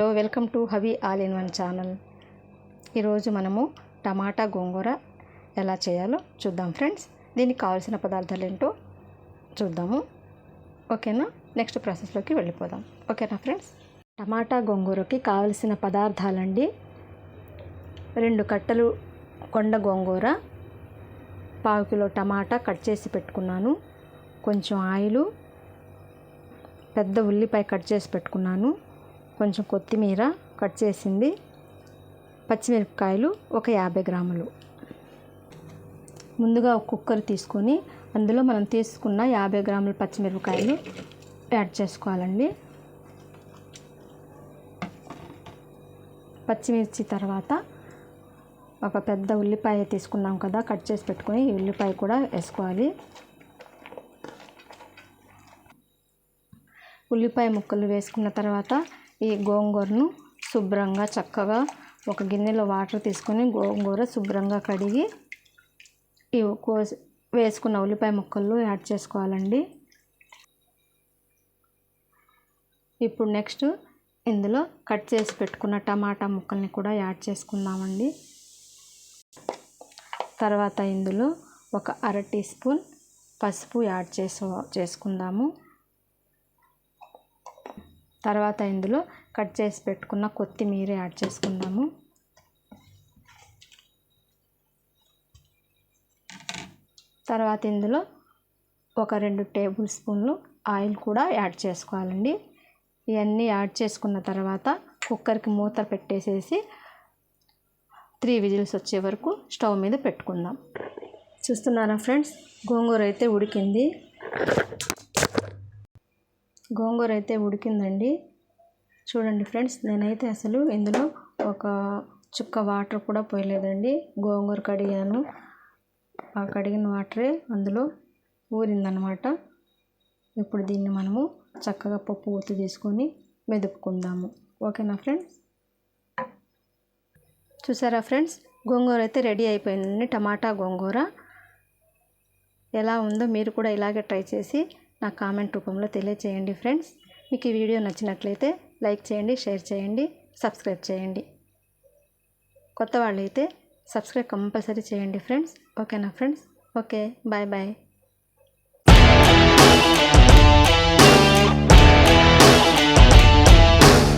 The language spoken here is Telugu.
Hello welcome to Havi all in one channel. ఈరోజు మనము టమాటా గోంగూర ఎలా చేయాలో చూద్దాం ఫ్రెండ్స్. దీనికి కావాల్సిన పదార్థాలు ఏంటో చూద్దాము. ఓకేనా? నెక్స్ట్ ప్రాసెస్లోకి వెళ్ళిపోదాం. ఓకేనా ఫ్రెండ్స్? టమాటా గోంగూరకి కావలసిన పదార్థాలండి. రెండు కట్టలు కొండ గోంగూర పావు కిలో టమాటా కట్ చేసి పెట్టుకున్నాను. కొంచెం ఆయిలు పెద్ద ఉల్లిపాయ కట్ చేసి పెట్టుకున్నాను. కొంచెం కొత్తిమీర కట్ చేసింది. పచ్చిమిరపకాయలు ఒక యాభై గ్రాములు. ముందుగా ఒక కుక్కర్ తీసుకొని అందులో మనం తీసుకున్న యాభై గ్రాముల పచ్చిమిరపకాయలు యాడ్ చేసుకోవాలండి. పచ్చిమిర్చి తర్వాత ఒక పెద్ద ఉల్లిపాయ తీసుకున్నాం కదా కట్ చేసి పెట్టుకొని ఈ ఉల్లిపాయ కూడా వేసుకోవాలి. ఉల్లిపాయ ముక్కలు వేసుకున్న తర్వాత ఈ గోంగూరను శుభ్రంగా చక్కగా ఒక గిన్నెలో వాటర్ తీసుకొని గోంగూర శుభ్రంగా కడిగి ఈ కోసి వేసుకున్న ఉల్లిపాయ ముక్కలు యాడ్ చేసుకోవాలండి. ఇప్పుడు నెక్స్ట్ ఇందులో కట్ చేసి పెట్టుకున్న టమాటా ముక్కల్ని కూడా యాడ్ చేసుకుందామండి. తర్వాత ఇందులో ఒక అర టీ స్పూన్ పసుపు యాడ్ చేసు చేసుకుందాము. తర్వాత ఇందులో కట్ చేసి పెట్టుకున్న కొత్తిమీర యాడ్ చేసుకుందాము. తర్వాత ఇందులో ఒక రెండు టేబుల్ స్పూన్లు ఆయిల్ కూడా యాడ్ చేసుకోవాలండి. ఇవన్నీ యాడ్ చేసుకున్న తర్వాత కుక్కర్కి మూత పెట్టేసేసి త్రీ విజిల్స్ వచ్చే వరకు స్టవ్ మీద పెట్టుకుందాం. చూస్తున్నారా ఫ్రెండ్స్? గోంగూర అయితే ఉడికింది. గోంగూర అయితే ఉడికిందండి. చూడండి ఫ్రెండ్స్ నేనైతే అసలు ఇందులో ఒక చుక్క వాటర్ కూడా పోయలేదండి. గోంగూర కడిగాను. ఆ కడిగిన వాటరే అందులో ఊరిందనమాట. ఇప్పుడు దీన్ని మనము చక్కగా పప్పు ఉత్తి తీసుకొని మెదుపుకుందాము. ఓకేనా ఫ్రెండ్స్? చూసారా ఫ్రెండ్స్? గోంగూర అయితే రెడీ అయిపోయిందండి. టమాటా గోంగూర ఎలా ఉందో మీరు కూడా ఇలాగే ట్రై చేసి నా కామెంట్ రూపంలో తెలియచేయండి ఫ్రెండ్స్. మీకు ఈ వీడియో నచ్చినట్లయితే లైక్ చేయండి షేర్ చేయండి సబ్స్క్రైబ్ చేయండి. కొత్త వాళ్ళైతే సబ్స్క్రైబ్ కంపల్సరీ చేయండి ఫ్రెండ్స్. ఓకేనా ఫ్రెండ్స్? Okay bye bye.